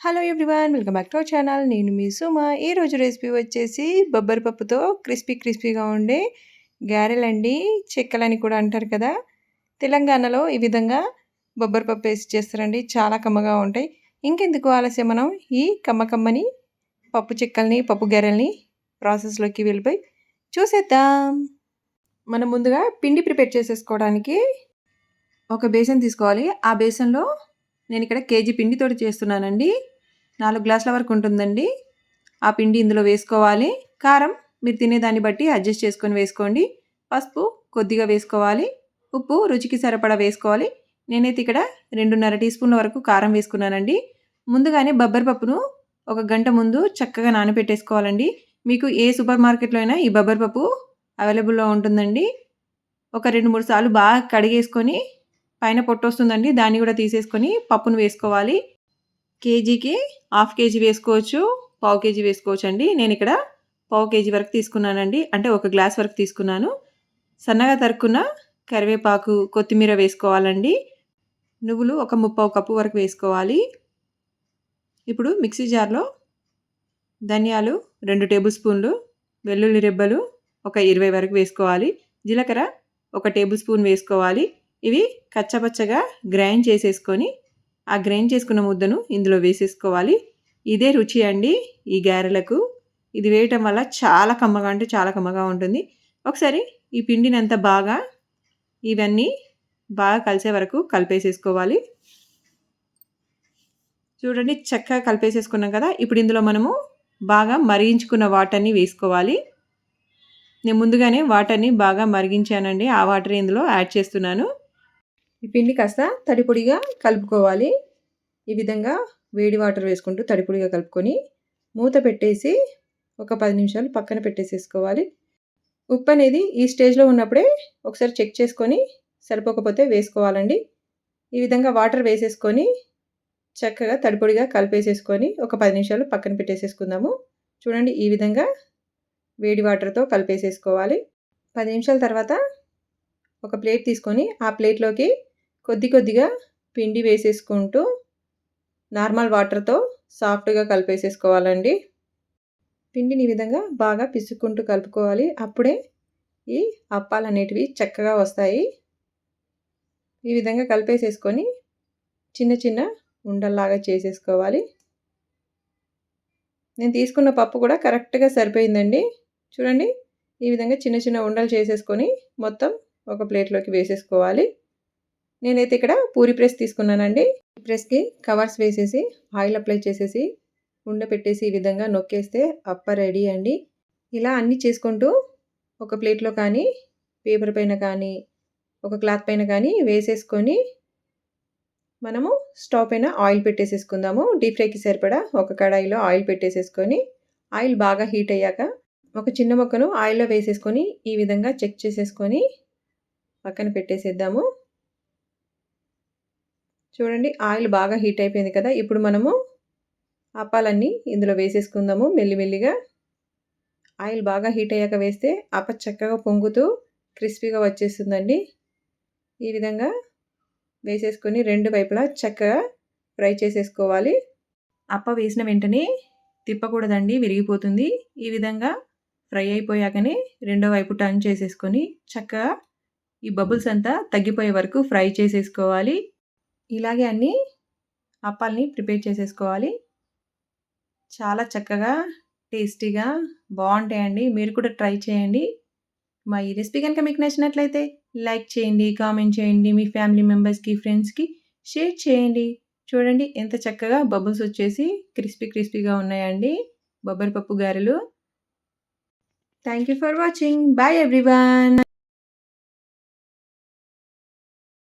Hello everyone welcome back to our channel నేను మీ సుమ. ఈరోజు రెసిపీ వచ్చేసి బొబ్బరి పప్పుతో క్రిస్పీ క్రిస్పీగా ఉండే గారెలండి చెక్కలని కూడా అంటారు కదా. తెలంగాణలో ఈ విధంగా బొబ్బరి పప్పు వేసి చేస్తారండి. చాలా కమ్మగా ఉంటాయి. ఇంకెందుకు ఆలస్యం మనం? ఈ కమ్మ కమ్మని పప్పు చెక్కల్ని పప్పు గారెల్ని ప్రాసెస్లోకి వెళ్ళిపోయి చూసేద్దాం. మనం ముందుగా పిండి ప్రిపేర్ చేసేసుకోవడానికి ఒక బేసన్ తీసుకోవాలి. ఆ బేసన్లో నేను ఇక్కడ కేజీ పిండితోటి చేస్తున్నానండి. నాలుగు గ్లాసుల వరకు ఉంటుందండి. ఆ పిండి ఇందులో వేసుకోవాలి. కారం మీరు తినేదాన్ని బట్టి అడ్జస్ట్ చేసుకొని వేసుకోండి. పసుపు కొద్దిగా వేసుకోవాలి. ఉప్పు రుచికి సరిపడా వేసుకోవాలి. నేనైతే ఇక్కడ రెండున్నర టీ స్పూన్ల వరకు కారం వేసుకున్నానండి. ముందుగానే బొబ్బరి పప్పును ఒక గంట ముందు చక్కగా నానబెట్టేసుకోవాలండి. మీకు ఏ సూపర్ మార్కెట్లో అయినా ఈ బొబ్బరి పప్పు అవైలబుల్లో ఉంటుందండి. ఒక రెండు మూడు సార్లు బాగా కడిగేసుకొని పైన పొట్టు వస్తుందండి దాన్ని కూడా తీసేసుకొని పప్పును వేసుకోవాలి. కేజీకి హాఫ్ కేజీ వేసుకోవచ్చు పావు కేజీ వేసుకోవచ్చు అండి నేను ఇక్కడ పావు కేజీ వరకు తీసుకున్నానండి అంటే ఒక గ్లాస్ వరకు తీసుకున్నాను. సన్నగా తరుక్కున్న కరివేపాకు కొత్తిమీర వేసుకోవాలండి. నువ్వులు ఒక ముప్పావు కప్పు వరకు వేసుకోవాలి. ఇప్పుడు మిక్సీ జార్లో ధనియాలు రెండు టేబుల్ స్పూన్లు వెల్లుల్లి రెబ్బలు ఒక ఇరవై వరకు వేసుకోవాలి. జీలకర్ర ఒక టేబుల్ స్పూన్ వేసుకోవాలి. ఇవి కచ్చపచ్చగా గ్రైండ్ చేసేసుకొని ఆ గ్రైండ్ చేసుకున్న ముద్దను ఇందులో వేసేసుకోవాలి. ఇదే రుచి అండి ఈ గారెలకు. ఇది వేయటం వల్ల చాలా కమ్మగా అంటే చాలా కమ్మగా ఉంటుంది. ఒకసారి ఈ పిండిని బాగా ఇవన్నీ బాగా కలిసే వరకు కలిపేసేసుకోవాలి. చూడండి చక్కగా కలిపేసేసుకున్నాం కదా. ఇప్పుడు ఇందులో మనము బాగా మరిగించుకున్న వాటర్ని వేసుకోవాలి. నేను ముందుగానే వాటర్ని బాగా మరిగించానండి. ఆ వాటర్ ఇందులో యాడ్ చేస్తున్నాను. ఈ పిండి కాస్త తడిపొడిగా కలుపుకోవాలి. ఈ విధంగా వేడి వాటర్ వేసుకుంటూ తడిపొడిగా కలుపుకొని మూత పెట్టేసి ఒక పది నిమిషాలు పక్కన పెట్టేసేసుకోవాలి. ఉప్పు అనేది ఈ స్టేజ్లో ఉన్నప్పుడే ఒకసారి చెక్ చేసుకొని సరిపోకపోతే వేసుకోవాలండి. ఈ విధంగా వాటర్ వేసేసుకొని చక్కగా తడిపొడిగా కలిపేసేసుకొని ఒక పది నిమిషాలు పక్కన పెట్టేసేసుకుందాము. చూడండి ఈ విధంగా వేడి వాటర్తో కలిపేసేసుకోవాలి. పది నిమిషాల తర్వాత ఒక ప్లేట్ తీసుకొని ఆ ప్లేట్లోకి కొద్ది కొద్దిగా పిండి వేసేసుకుంటూ నార్మల్ వాటర్తో సాఫ్ట్గా కలిపేసేసుకోవాలండి. పిండిని ఈ విధంగా బాగా పిసుక్కుంటూ కలుపుకోవాలి. అప్పుడే ఈ అప్పాలు అనేటివి చక్కగా వస్తాయి. ఈ విధంగా కలిపేసేసుకొని చిన్న చిన్న ఉండల్లాగా చేసేసుకోవాలి. నేను తీసుకున్న పప్పు కూడా కరెక్ట్గా సరిపోయిందండి. చూడండి ఈ విధంగా చిన్న చిన్న ఉండలు చేసేసుకొని మొత్తం ఒక ప్లేట్లోకి వేసేసుకోవాలి. నేనైతే ఇక్కడ పూరి ప్రెస్ తీసుకున్నానండి. ప్రెస్కి కవర్స్ వేసేసి ఆయిల్ అప్లై చేసేసి ఉండ పెట్టేసి ఈ విధంగా నొక్కేస్తే అప్ప రెడీ అండి. ఇలా అన్నీ చేసుకుంటూ ఒక ప్లేట్లో కానీ పేపర్ పైన కానీ ఒక క్లాత్ పైన కానీ వేసేసుకొని మనము స్టవ్ పైన ఆయిల్ పెట్టేసేసుకుందాము. డీప్ ఫ్రైకి సరిపడా ఒక కడాయిలో ఆయిల్ పెట్టేసేసుకొని ఆయిల్ బాగా హీట్ అయ్యాక ఒక చిన్న మొక్కను ఆయిల్లో వేసేసుకొని ఈ విధంగా చెక్ చేసేసుకొని పక్కన పెట్టేసేద్దాము. చూడండి ఆయిల్ బాగా హీట్ అయిపోయింది కదా ఇప్పుడు మనము అప్పాలన్నీ ఇందులో వేసేసుకుందాము మెల్లిమెల్లిగా. ఆయిల్ బాగా హీట్ అయ్యాక వేస్తే అప్ప చక్కగా పొంగుతూ క్రిస్పీగా వచ్చేస్తుందండి. ఈ విధంగా వేసేసుకొని రెండు వైపులా చక్కగా ఫ్రై చేసేసుకోవాలి. అప్ప వేసిన వెంటనే తిప్పకూడదండి విరిగిపోతుంది. ఈ విధంగా ఫ్రై అయిపోయాకనే రెండో వైపు టర్న్ చేసేసుకొని చక్కగా ఈ బబుల్స్ అంతా తగ్గిపోయే వరకు ఫ్రై చేసేసుకోవాలి. ఇలాగే అన్నీ అప్పాలని ప్రిపేర్ చేసేసుకోవాలి. చాలా చక్కగా టేస్టీగా బాగుంటాయండి. మీరు కూడా ట్రై చేయండి. మా ఈ రెసిపీ కనుక మీకు నచ్చినట్లయితే లైక్ చేయండి కామెంట్ చేయండి మీ ఫ్యామిలీ మెంబర్స్కి ఫ్రెండ్స్కి షేర్ చేయండి. చూడండి ఎంత చక్కగా బబుల్స్ వచ్చేసి క్రిస్పీ క్రిస్పీగా ఉన్నాయండి. బొబ్బరి పప్పు గారెలు. Thank you for watching. Bye everyone.